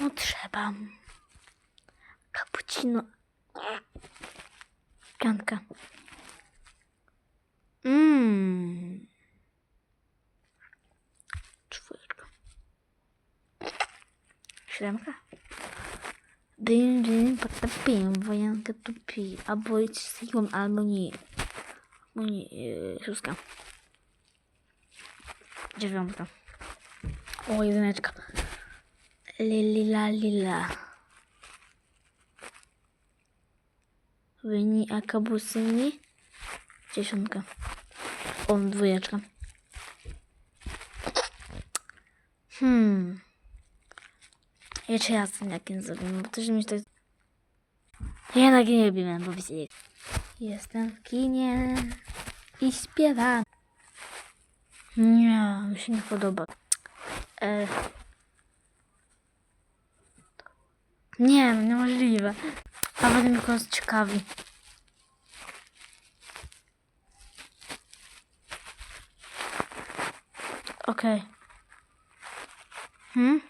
No trzeba. Cappuccino. Piątka. Mmm. Czwórka. Siódemka. Dym, dym, potopim, wojanka tupi, albo idź z siłą, albo nie. No nie, yy, szóstka. Dziewiątka. O, jedyneczka. Lila, lila. Wyni akabusyni. Dziesiątka. O, dwójeczka. Hmm. Jeszcze raz ten jakim zrobimy, bo też mi to. Ja tak nie lubię, bo wiecie, Jestem w kinie i śpiewam. Nie, mi się nie podoba. E... Nie, no niemożliwe. A będę mi kogoś ciekawi. Okej. Hmm?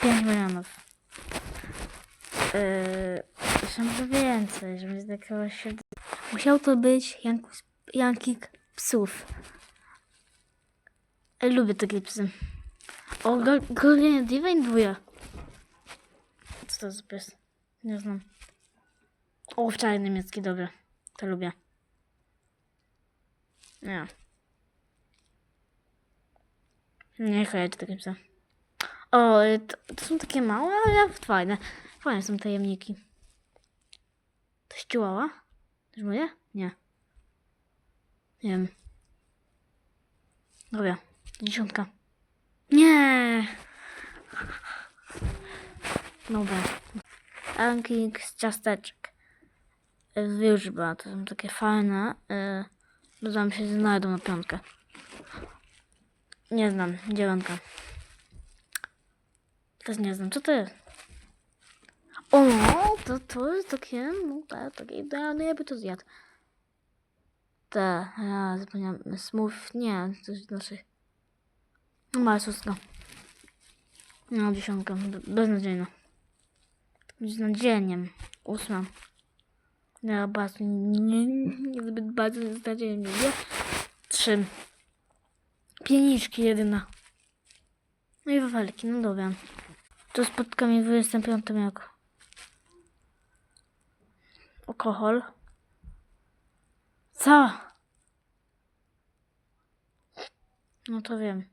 5 milionów. Yy, jeszcze więcej, żeby zdecydował się. Musiał to być Jankus, Jankik psów. Lubię takie psy. O, Golden Divine dwóje. Co to za pies? Nie znam. O, wczoraj niemiecki, dobra. To lubię. Nie. Nie kojarzę takie psy. O, y, to, to są takie małe, ale fajne. Fajne są tajemniki. To jest chihuahua? To jest moje? Nie. Nie wiem. Dobra, dziesiątka. Nie! Dobra. Ranking z ciasteczek. Z wierzba, to są takie fajne. Yy, dodam się znajdą na piątkę. Nie znam, dziewiątka. Też nie znam, co to jest? O, to, to jest takie, no tak, takie idealne, ja by to zjadł. Te, ja zapomniałam, smooth, nie, jest znaczy, no suska. No, dziesiątka, be- beznadziejna. Beznadziejnie, ósma. Ja bardzo, nie, nie, zbyt bardzo beznadziejnie lubię. Trzy. Pieniczki jedyna. No i wafelki, no dobra. To spotka mnie w 25 roku. Alkohol. Co? No to wiem.